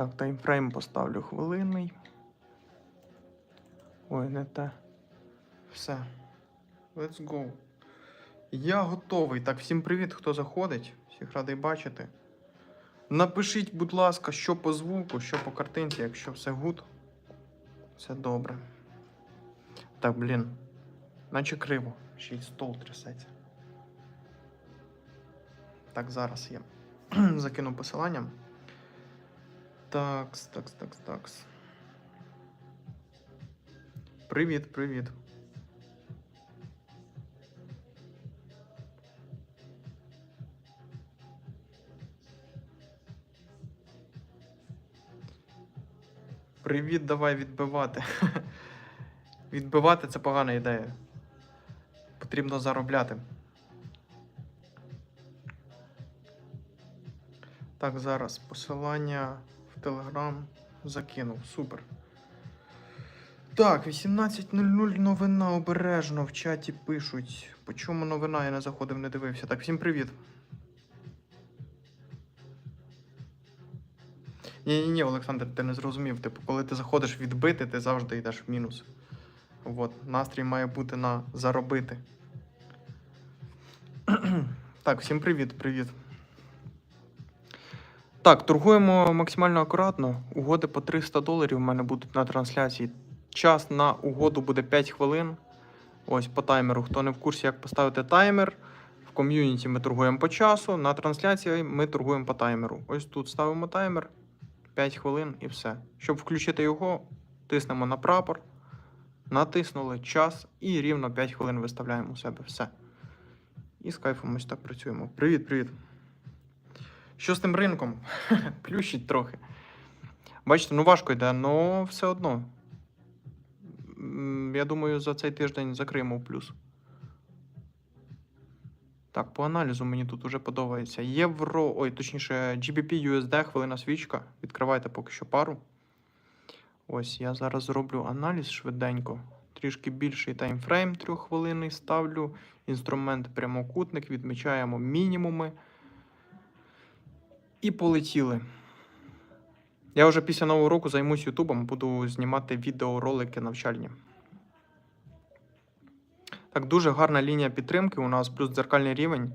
Так, таймфрейм поставлю хвилинний. Ой, не те. Все. Let's go. Я готовий. Так, всім привіт, хто заходить. Всіх радий бачити. Напишіть, будь ласка, що по звуку, що по картинці, якщо все гуд. Все добре. Так, блін. Наче криво. Ще й стол трясеться. Так, зараз я закину посилання. Такс, такс, такс, такс. Привіт, привіт. Привіт, давай відбивати. Відбивати це погана ідея. Потрібно заробляти. Так, зараз посилання Телеграм закинув. Супер. Так, 18.00 новина обережно в чаті пишуть. По чому новина? Я не заходив, не дивився. Так, всім привіт. Ні, ні, ні, Олександр, ти не зрозумів. Типу, коли ти заходиш відбити, ти завжди йдеш в мінус. От, настрій має бути на заробити. так, всім привіт, привіт. Так, торгуємо максимально акуратно. Угоди по 300 доларів у мене будуть на трансляції. Час на угоду буде 5 хвилин. Ось по таймеру. Хто не в курсі, як поставити таймер. В ком'юніті ми торгуємо по часу, на трансляції ми торгуємо по таймеру. Ось тут ставимо таймер 5 хвилин і все. Щоб включити його, тиснемо на прапор, натиснули час і рівно 5 хвилин виставляємо у себе все. І з кайфом ось так працюємо. Привіт, привіт. Що з тим ринком? Плющить трохи. Бачите, ну важко йде, але все одно. Я думаю, за цей тиждень закриємо плюс. Так, по аналізу мені тут уже подобається. Євро, ой, точніше, GBP USD, хвилина свічка. Відкривайте поки що пару. Ось я зараз зроблю аналіз швиденько. Трішки більший таймфрейм трьоххвилинний ставлю. Інструмент прямокутник, відмічаємо мінімуми. І полетіли. Я вже після нового року займусь Ютубом, буду знімати відеоролики навчальні. Так, дуже гарна лінія підтримки. У нас плюс дзеркальний рівень.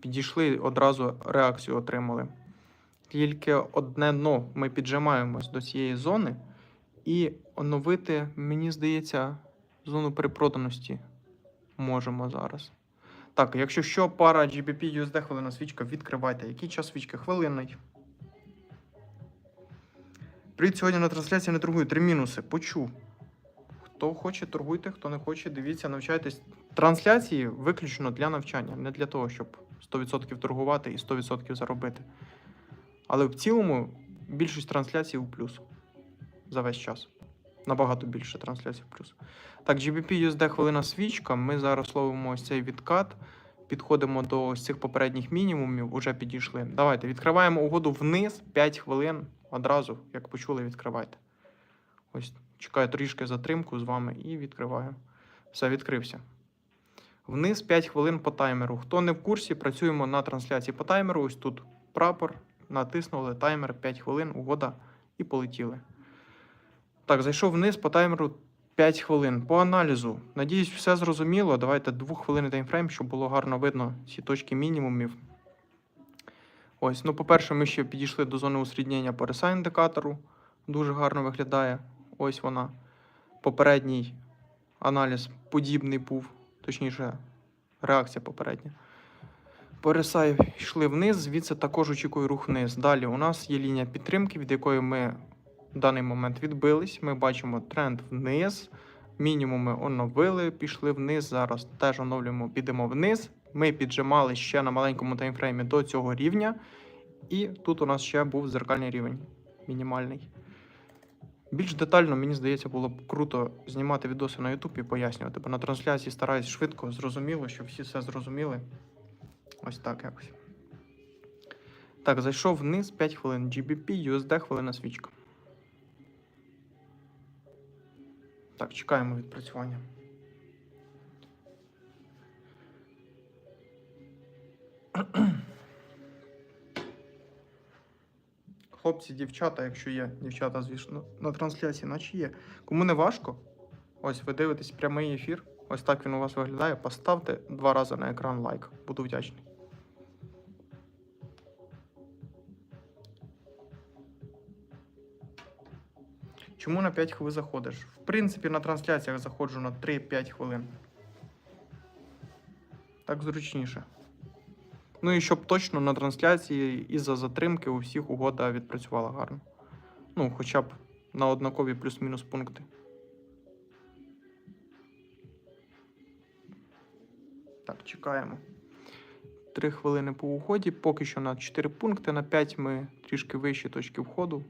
Підійшли, одразу реакцію отримали. Тільки одне дно ми піджимаємось до цієї зони і оновити, мені здається, зону перепроданості можемо зараз. Так, якщо що, пара GBP USD хвилина свічка, відкривайте. Який час свічки? Хвилинний. Привіт, сьогодні на трансляції не торгую. Три мінуси. Почув. Хто хоче, торгуйте, хто не хоче, дивіться, навчайтесь. Трансляції виключно для навчання, не для того, щоб 100% торгувати і 100% заробити. Але в цілому більшість трансляцій у плюс за весь час. Набагато більше трансляцій плюс. Так, GBP USD хвилина свічка. Ми зараз ловимо ось цей відкат. Підходимо до ось цих попередніх мінімумів, уже підійшли. Давайте відкриваємо угоду вниз 5 хвилин. Одразу, як почули, відкривайте. Ось чекаю трішки затримку з вами і відкриваю. Все, відкрився. Вниз 5 хвилин по таймеру. Хто не в курсі, працюємо на трансляції по таймеру. Ось тут прапор. Натиснули таймер 5 хвилин, угода і полетіли. Так, зайшов вниз по таймеру 5 хвилин. По аналізу. Надіюсь, все зрозуміло. Давайте 2 хвилини таймфрейм, щоб було гарно видно ці точки мінімумів. Ось, ну, по-перше, ми ще підійшли до зони усріднення по RSI індикатору. Дуже гарно виглядає. Ось вона. Попередній аналіз подібний був, точніше, реакція попередня. По RSI йшли вниз, звідси також очікую рух вниз. Далі у нас є лінія підтримки, від якої ми в даний момент відбились. Ми бачимо тренд вниз. Мінімуми оновили, пішли вниз. Зараз теж оновлюємо, підемо вниз. Ми піджимали ще на маленькому таймфреймі до цього рівня. І тут у нас ще був зеркальний рівень мінімальний. Більш детально, мені здається, було б круто знімати відоси на YouTube і пояснювати, бо на трансляції стараюсь швидко, зрозуміло, щоб всі все зрозуміли. Ось так якось. Так, зайшов вниз 5 хвилин. GBP, USD, хвилина свічка. Так, чекаємо відпрацювання. Хлопці, дівчата, якщо є дівчата, звісно, на трансляції, наче є. Кому не важко, ось ви дивитесь прямий ефір. Ось так він у вас виглядає. Поставте два рази на екран лайк. Буду вдячний. Чому на 5 хвилин заходиш? В принципі, на трансляціях заходжу на 3-5 хвилин. Так зручніше. Ну і щоб точно на трансляції із-за затримки у всіх угода відпрацювала гарно. Ну, хоча б на однакові плюс-мінус пункти. Так, чекаємо. 3 хвилини по уході. Поки що на 4 пункти. На 5 ми трішки вищі точки входу.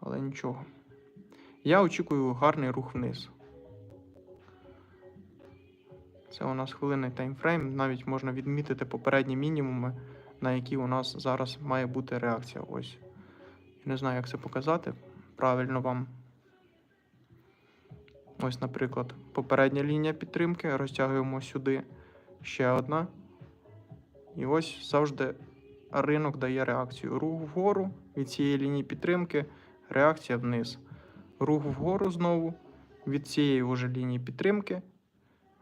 Але нічого. Я очікую гарний рух вниз. Це у нас хвилинний таймфрейм. Навіть можна відмітити попередні мінімуми, на які у нас зараз має бути реакція. Ось. Не знаю, як це показати. Правильно вам. Ось, наприклад, попередня лінія підтримки. Розтягуємо сюди ще одна. І ось завжди ринок дає реакцію. Рух вгору від цієї лінії підтримки, реакція вниз. Рух вгору знову від цієї вже лінії підтримки,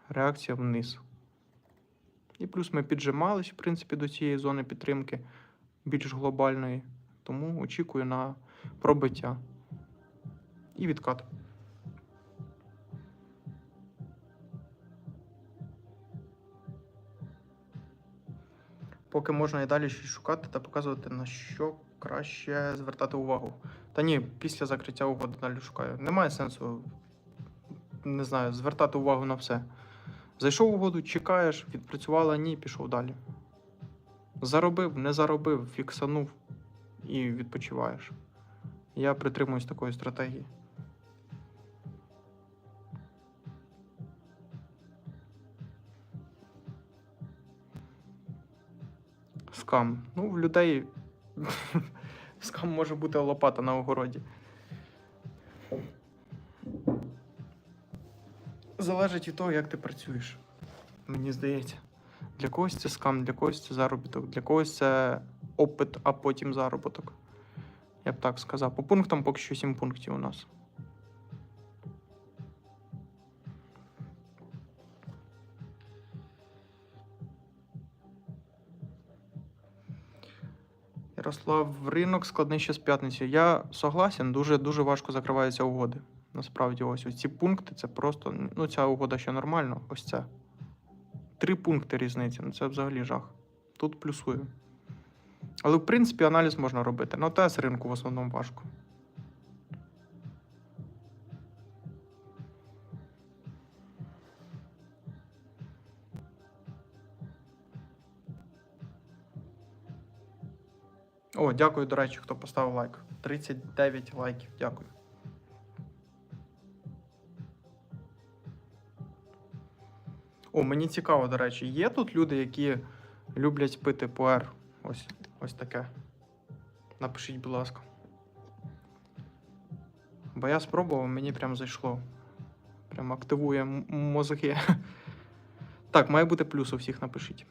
реакція вниз. І плюс ми піджимались, в принципі, до цієї зони підтримки більш глобальної. Тому очікую на пробиття і відкат. Поки можна і далі щось шукати та показувати, на що краще звертати увагу. Та ні, після закриття угоди далі шукаю. Немає сенсу, не знаю, звертати увагу на все. Зайшов угоду, чекаєш, відпрацювала, ні, пішов далі. Заробив, не заробив, фіксанув і відпочиваєш. Я притримуюсь такої стратегії. Скам. Ну, в людей скам може бути лопата на огороді. Залежить від того, як ти працюєш. Мені здається. Для когось це скам, для когось це заробіток, для когось це опит, а потім заробіток. Я б так сказав. По пунктам поки що 7 пунктів у нас. Ярослав, ринок складний ще з п'ятниці. Я согласен, дуже дуже важко закриваються угоди. Насправді, ось ось ці пункти це просто. Ну, ця угода ще нормально, ось це. Три пункти різниці. Ну це взагалі жах. Тут плюсую. Але в принципі аналіз можна робити. На ТС ринку в основному важко. О, дякую, до речі, хто поставив лайк. 39 лайків. Дякую. О, мені цікаво, до речі, є тут люди, які люблять пити пуер. Ось, ось таке. Напишіть, будь ласка. Бо я спробував, мені прям зайшло. Прям активує мозги. Так, має бути плюс у всіх напишіть.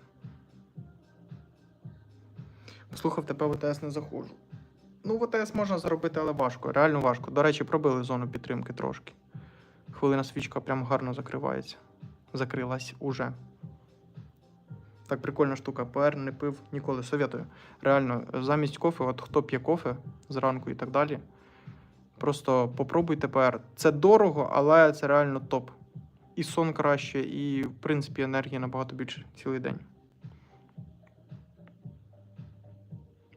Слухав, тебе в ОТС не заходжу. Ну, в ОТС можна заробити, але важко. Реально важко. До речі, пробили зону підтримки трошки. Хвилина свічка прям гарно закривається. Закрилась уже. Так, прикольна штука. ПР не пив ніколи. Советую. Реально, замість кофе, от хто п'є кофе зранку і так далі. Просто попробуйте ПР. Це дорого, але це реально топ. І сон краще, і, в принципі, енергії набагато більше цілий день.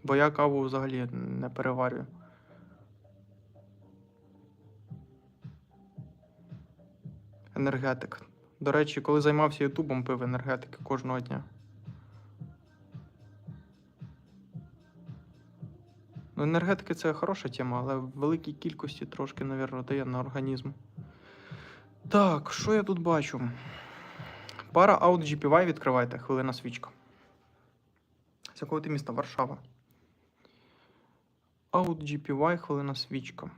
Бо я каву взагалі не переварюю. Енергетик. До речі, коли займався Ютубом, пив енергетики кожного дня. Ну, енергетики це хороша тема, але в великій кількості трошки, мабуть, дає на організм. Так, що я тут бачу? Пара Audi GPY відкривайте, хвилина свічка. З якого ти міста? Варшава. Out GPY, хвилина свічка.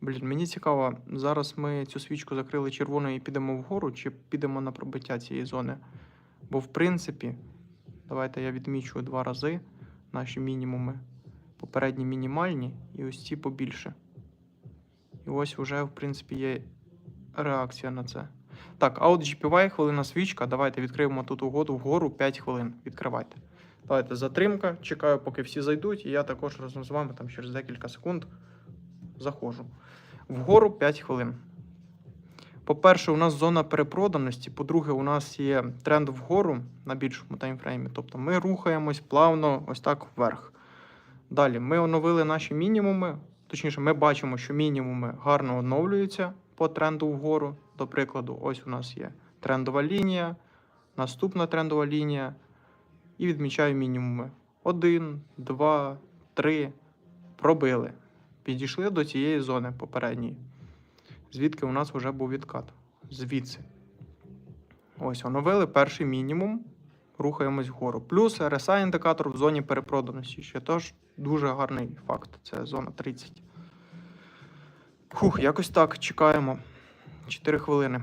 Блін, мені цікаво, зараз ми цю свічку закрили червоною і підемо вгору, чи підемо на пробиття цієї зони. Бо, в принципі, давайте я відмічу два рази наші мінімуми. Попередні мінімальні і ось ці побільше. І ось вже, в принципі, є реакція на це. Так, а от GPY, хвилина свічка. Давайте відкриємо тут угоду вгору 5 хвилин. Відкривайте. Давайте затримка. Чекаю, поки всі зайдуть, і я також разом з вами там через декілька секунд заходжу. Вгору 5 хвилин. По-перше, у нас зона перепроданості. По-друге, у нас є тренд вгору на більшому таймфреймі. Тобто ми рухаємось плавно ось так вверх. Далі ми оновили наші мінімуми. Точніше, ми бачимо, що мінімуми гарно оновлюються по тренду вгору. До прикладу, ось у нас є трендова лінія, наступна трендова лінія. І відмічаю мінімуми. Один, два, три. Пробили. Підійшли до цієї зони попередньої. Звідки у нас вже був відкат. Звідси. Ось, оновили перший мінімум. Рухаємось вгору. Плюс RSI індикатор в зоні перепроданості. Ще теж дуже гарний факт. Це зона 30. Фух, якось так. Чекаємо. 4 хвилини.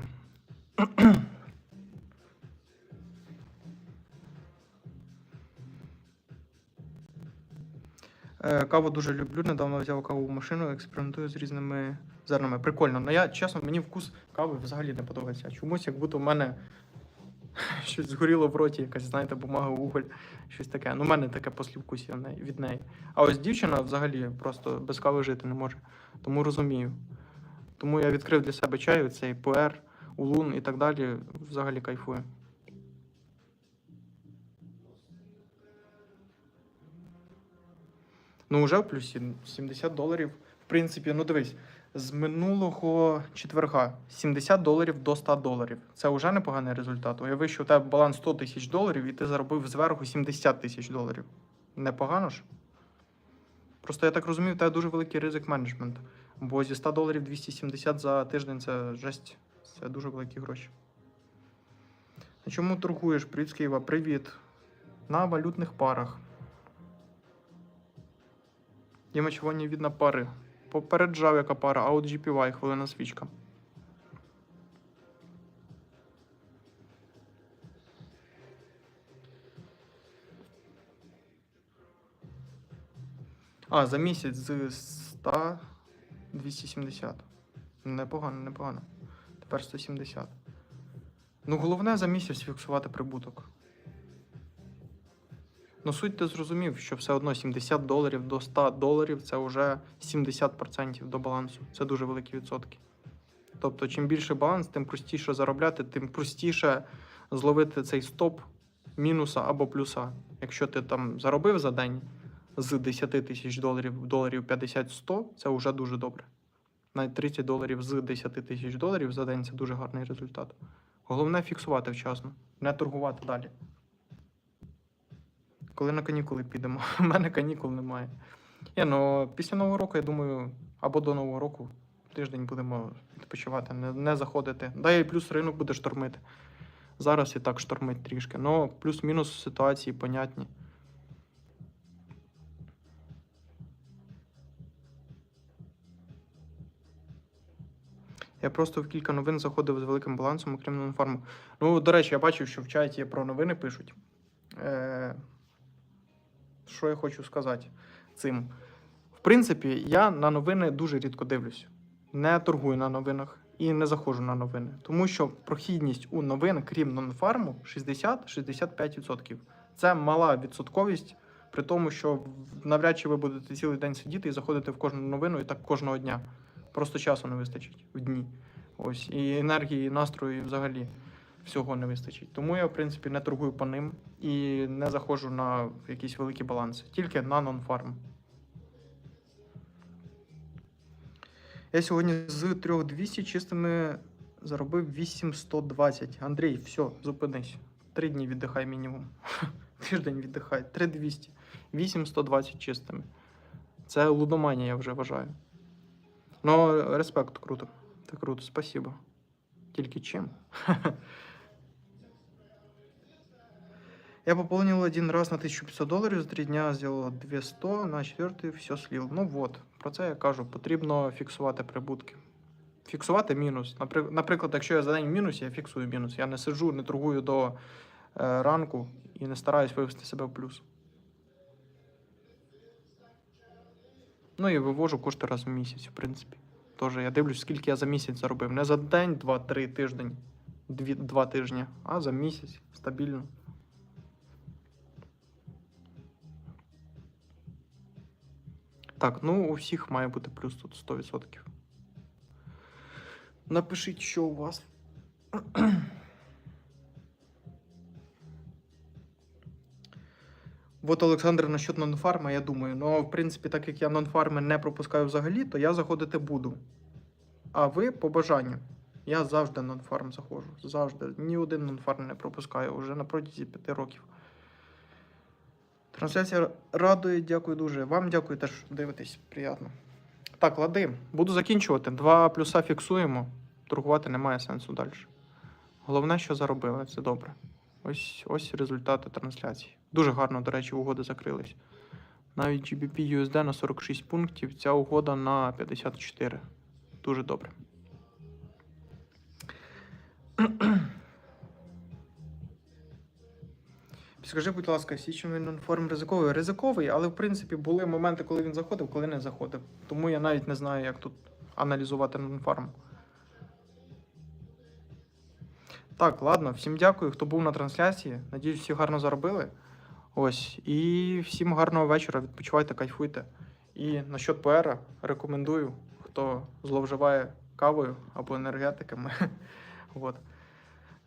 Каву дуже люблю. Недавно взяв кавову машину, експериментую з різними зернами. Прикольно. Ну я чесно, мені вкус кави взагалі не подобається. Чомусь, як будто в мене щось згоріло в роті, якась, знаєте, бумага, уголь, щось таке. Ну, в мене таке послівкусія в неї- від неї. А ось дівчина взагалі просто без кави жити не може. Тому розумію. Тому я відкрив для себе чаю, цей пуер, улун і так далі. Взагалі кайфую. Ну, вже в плюсі 70 доларів. В принципі, ну дивись, з минулого четверга 70 доларів до 100 доларів. Це вже непоганий результат. Уяви, що у тебе баланс 100 тисяч доларів, і ти заробив зверху 70 тисяч доларів. Непогано ж? Просто я так розумію, у тебе дуже великий ризик менеджменту. Бо зі 100 доларів 270 за тиждень це жесть. Це дуже великі гроші. На чому торгуєш? Привіт. Привіт. На валютних парах. Діма червоні від пари. Попереджав, яка пара, а от GPY, хвилина свічка. А, за місяць з 100 270. Непогано, непогано. Тепер 170. Ну, головне за місяць фіксувати прибуток. Ну, суть ти зрозумів, що все одно 70 доларів до 100 доларів це вже 70% до балансу. Це дуже великі відсотки. Тобто, чим більше баланс, тим простіше заробляти, тим простіше зловити цей стоп мінуса або плюса. Якщо ти там заробив за день з 10 тисяч доларів доларів 50-100, це вже дуже добре. Навіть 30 доларів з 10 тисяч доларів за день це дуже гарний результат. Головне фіксувати вчасно, не торгувати далі. Коли на канікули підемо? У мене канікул немає. Є, ну після Нового року, я думаю, або до Нового року тиждень будемо відпочивати, не, не заходити. Да і плюс ринок буде штормити. Зараз і так штормить трішки. Ну, плюс-мінус ситуації понятні. Я просто в кілька новин заходив з великим балансом, окрім нонфарму. Ну, до речі, я бачив, що в чаті про новини пишуть. Е- що я хочу сказати цим? В принципі, я на новини дуже рідко дивлюсь. Не торгую на новинах і не заходжу на новини. Тому що прохідність у новин, крім нонфарму, 60-65%. Це мала відсотковість, при тому, що навряд чи ви будете цілий день сидіти і заходити в кожну новину і так кожного дня. Просто часу не вистачить в дні. Ось, і енергії, і настрою, і взагалі всього не вистачить. Тому я, в принципі, не торгую по ним і не заходжу на якісь великі баланси, тільки на нонфарм. Я сьогодні з 3200 чистими заробив 8120. Андрій, все, зупинись. Три дні віддихай мінімум. Тиждень віддихай. 3200. 8120 чистими. Це лудоманія, я вже вважаю. Ну, респект, круто. Це круто, спасибо. Тільки чим? Я пополнил один раз на 1500 доларів, за три дня сделал 200, на четвертий все слил. Ну вот, про це я кажу, потрібно фіксувати прибутки. Фіксувати мінус. Наприклад, якщо я за день в мінусі, я фіксую мінус. Я не сиджу, не торгую до е, ранку і не стараюсь вивести себе в плюс. Ну і вивожу кошти раз в місяць, в принципі. Тож я дивлюсь, скільки я за місяць заробив. Не за день, два, три тиждень, дві, тижні, а за місяць стабільно. Так, ну у всіх має бути плюс тут 100%. Напишіть, що у вас. Вот Олександр насчет нонфарма, я думаю. Ну, в принципі, так як я нонфарми не пропускаю взагалі, то я заходити буду. А ви по бажанню. Я завжди нонфарм заходжу. Завжди. Ні один нонфарм не пропускаю вже на протязі п'яти років. Трансляція радує, дякую дуже. Вам дякую теж що дивитесь. Приємно. Так, лади. Буду закінчувати. Два плюса фіксуємо. Торгувати немає сенсу далі. Головне, що заробили, це добре. Ось, ось результати трансляції. Дуже гарно, до речі, угоди закрились. Навіть GBP USD на 46 пунктів, ця угода на 54. Дуже добре. Скажи, будь ласка, січовий нонформ ризиковий? Ризиковий, але в принципі були моменти, коли він заходив, коли не заходив. Тому я навіть не знаю, як тут аналізувати нонформ. Так, ладно, всім дякую, хто був на трансляції. Надіюсь, всі гарно заробили. Ось. І всім гарного вечора. Відпочивайте, кайфуйте. І насчет ПР рекомендую, хто зловживає кавою або енергетиками. От.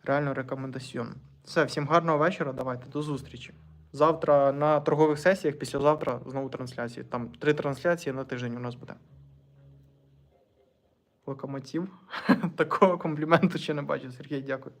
Реально рекомендаціон. Все, всім гарного вечора. Давайте, до зустрічі. Завтра на торгових сесіях, післязавтра знову трансляції. Там три трансляції на тиждень у нас буде. Локомотив. Такого компліменту ще не бачив. Сергій, дякую.